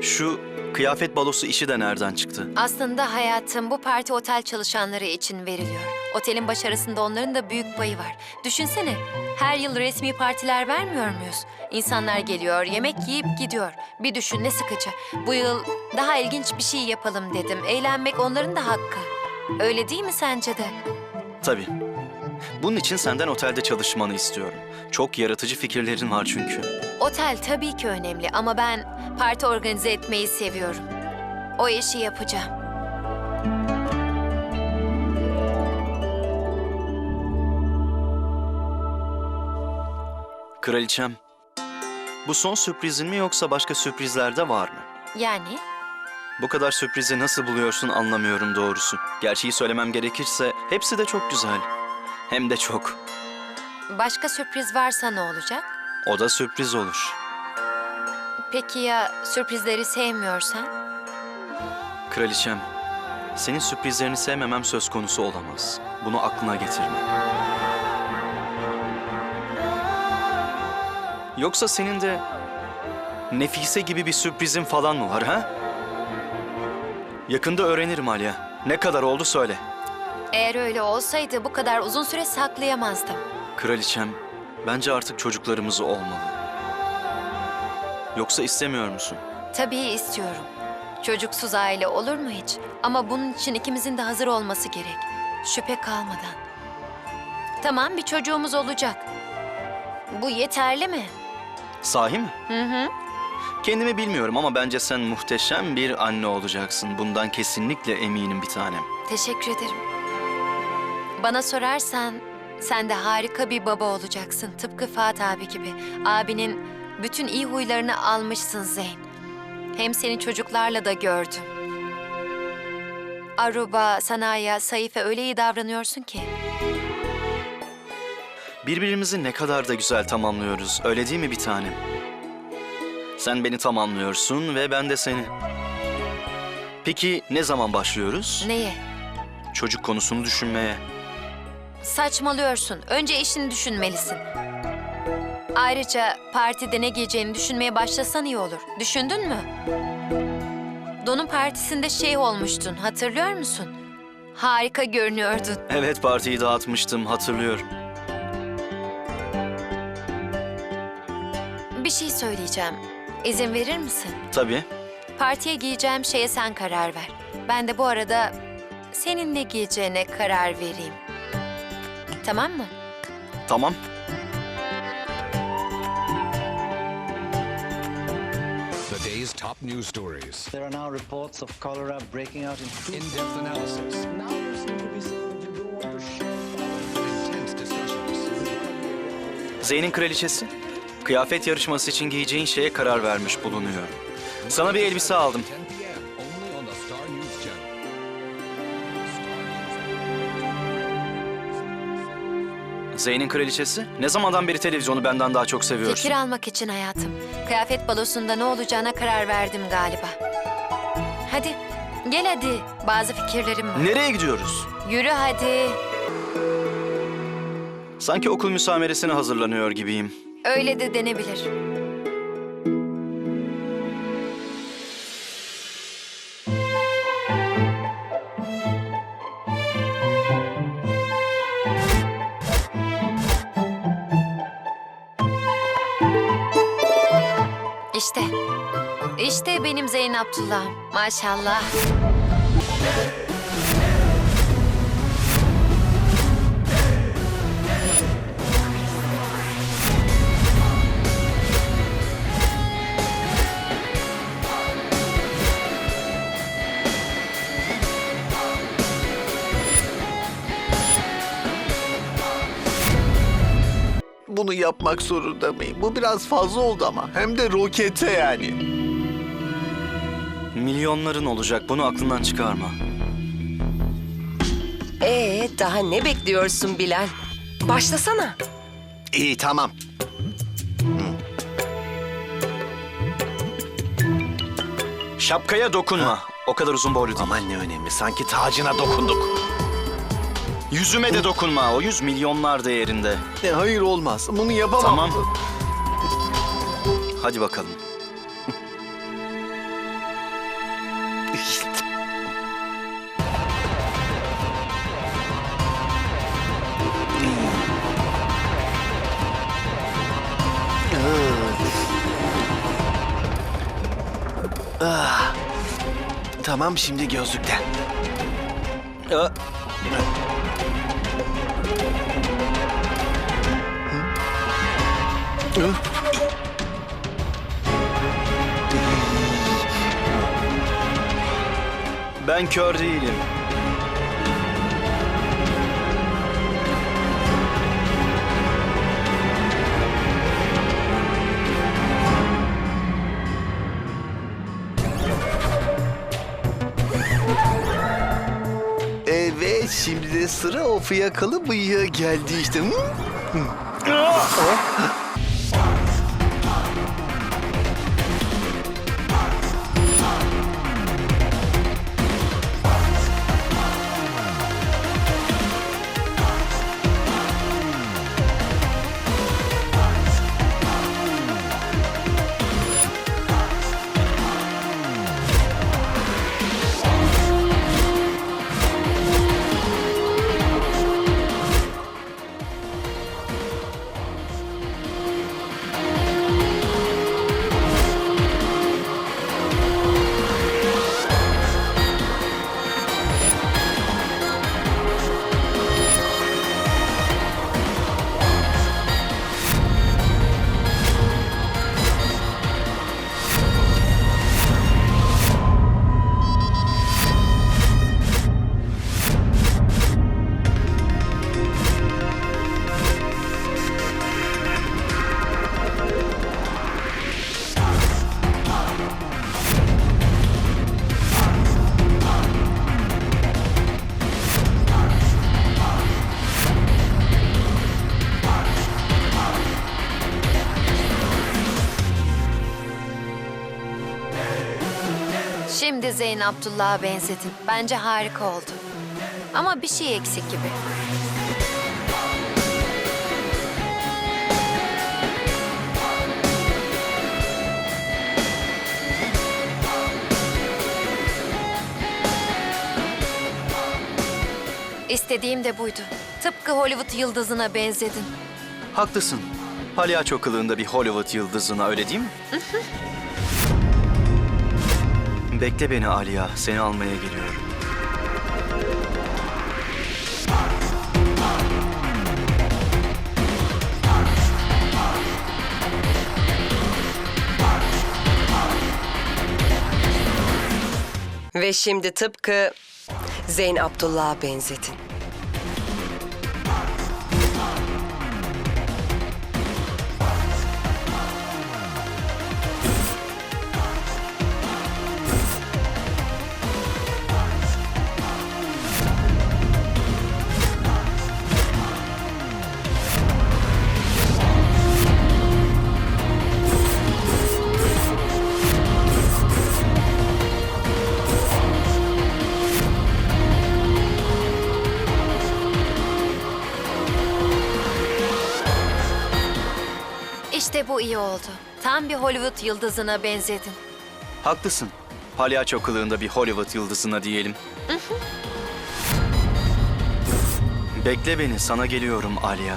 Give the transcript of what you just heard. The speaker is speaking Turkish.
Şu kıyafet balosu işi de nereden çıktı? Aslında hayatım bu parti otel çalışanları için veriliyor. Otelin başarısında onların da büyük payı var. Düşünsene, her yıl resmi partiler vermiyor muyuz? İnsanlar geliyor, yemek yiyip gidiyor. Bir düşün ne sıkıcı. Bu yıl daha ilginç bir şey yapalım dedim. Eğlenmek onların da hakkı. Öyle değil mi sence de? Tabii. Bunun için senden otelde çalışmanı istiyorum. Çok yaratıcı fikirlerin var çünkü. Otel tabii ki önemli ama ben parti organize etmeyi seviyorum. O işi yapacağım. Kraliçem, bu son sürprizin mi yoksa başka sürprizler de var mı? Yani Bu kadar sürprizi nasıl buluyorsun anlamıyorum doğrusu. Gerçeği söylemem gerekirse hepsi de çok güzel. Hem de çok. başka sürpriz varsa ne olacak? O da sürpriz olur. Peki ya sürprizleri sevmiyorsan? Kraliçem, senin sürprizlerini sevmemem söz konusu olamaz. Bunu aklına getirme. Yoksa senin de Nefise gibi bir sürprizin falan mı var ha? Yakında öğrenirim Alya. Ne kadar oldu söyle. Eğer öyle olsaydı bu kadar uzun süre saklayamazdım. Kraliçem, bence artık çocuklarımız olmalı. Yoksa istemiyor musun? Tabii istiyorum. Çocuksuz aile olur mu hiç? Ama bunun için ikimizin de hazır olması gerek. Şüphe kalmadan. Tamam bir çocuğumuz olacak. Bu yeterli mi? Sahi mi? Hı hı. Kendimi bilmiyorum ama bence sen muhteşem bir anne olacaksın. Bundan kesinlikle eminim bir tanem. Teşekkür ederim. Bana sorarsan sen de harika bir baba olacaksın. Tıpkı Fuat abi gibi. Abinin bütün iyi huylarını almışsın Zeyn. Hem seni çocuklarla da gördüm. Aruba, Sanaya, Saife öyle iyi davranıyorsun ki. Birbirimizi ne kadar da güzel tamamlıyoruz. Öyle değil mi bir tanem? Sen beni tamamlıyorsun ve ben de seni. Peki ne zaman başlıyoruz? Neye? Çocuk konusunu düşünmeye. Saçmalıyorsun. Önce işini düşünmelisin. Ayrıca partide ne giyeceğini düşünmeye başlasan iyi olur. Düşündün mü? Don'un partisinde şey olmuştun, hatırlıyor musun? Harika görünüyordun. Evet partiyi dağıtmıştım hatırlıyorum. Bir şey söyleyeceğim. İzin verir misin? Tabii. Partiye giyeceğim şeye sen karar ver. Ben de bu arada senin ne giyeceğine karar vereyim. Tamam mı? Tamam. The day's top news stories. There are now reports of cholera breaking out in two In-depth analysis. Now there seem to be some that you don't want to share. Intense discussions. Zeyn'in kraliçesi. Kıyafet yarışması için giyeceğin şeye karar vermiş bulunuyor. Sana bir elbise aldım. Zeyn'in kraliçesi. Ne zamandan beri televizyonu benden daha çok seviyorsun? Fikir almak için hayatım. Kıyafet balosunda ne olacağına karar verdim galiba. Hadi, gel hadi. Bazı fikirlerim var. Nereye gidiyoruz? Yürü hadi. Sanki okul müsameresine hazırlanıyor gibiyim. Öyle de denebilir. İşte. İşte benim Zeyn Abdullah. Maşallah. Yapmak zorunda mıyım? Bu biraz fazla oldu ama. Hem de rokete yani. Milyonların olacak bunu aklından çıkarma. Ee, daha ne bekliyorsun Bilal? Başlasana. İyi tamam. Şapkaya dokunma. O kadar uzun boylu değil. Aman ne önemli. Sanki tacına dokunduk. Yüzüme de dokunma. O yüz milyonlar değerinde. E, hayır olmaz. Bunu yapamam. Tamam. Hadi bakalım. Ah. Tamam şimdi gözlükten. Aa, Ben kör değilim. Evet şimdi de sıra o fiyakalı bıyığa geldi işte. Hı? Şimdi Zeyn Abdullah'a benzedin. Bence harika oldu. Ama bir şey eksik gibi. İstediğim de buydu. Tıpkı Hollywood yıldızına benzedin. Haklısın. Palyaço kılığında bir Hollywood yıldızına öyle değil mi? Bekle beni Aliya. Seni almaya geliyorum. Ve şimdi tıpkı Zeyn Abdullah'a benzedin. İşte bu iyi oldu. Tam bir Hollywood yıldızına benzedin. Haklısın. Palyaço kılığında bir Hollywood yıldızına diyelim. Bekle beni. Sana geliyorum Aliya.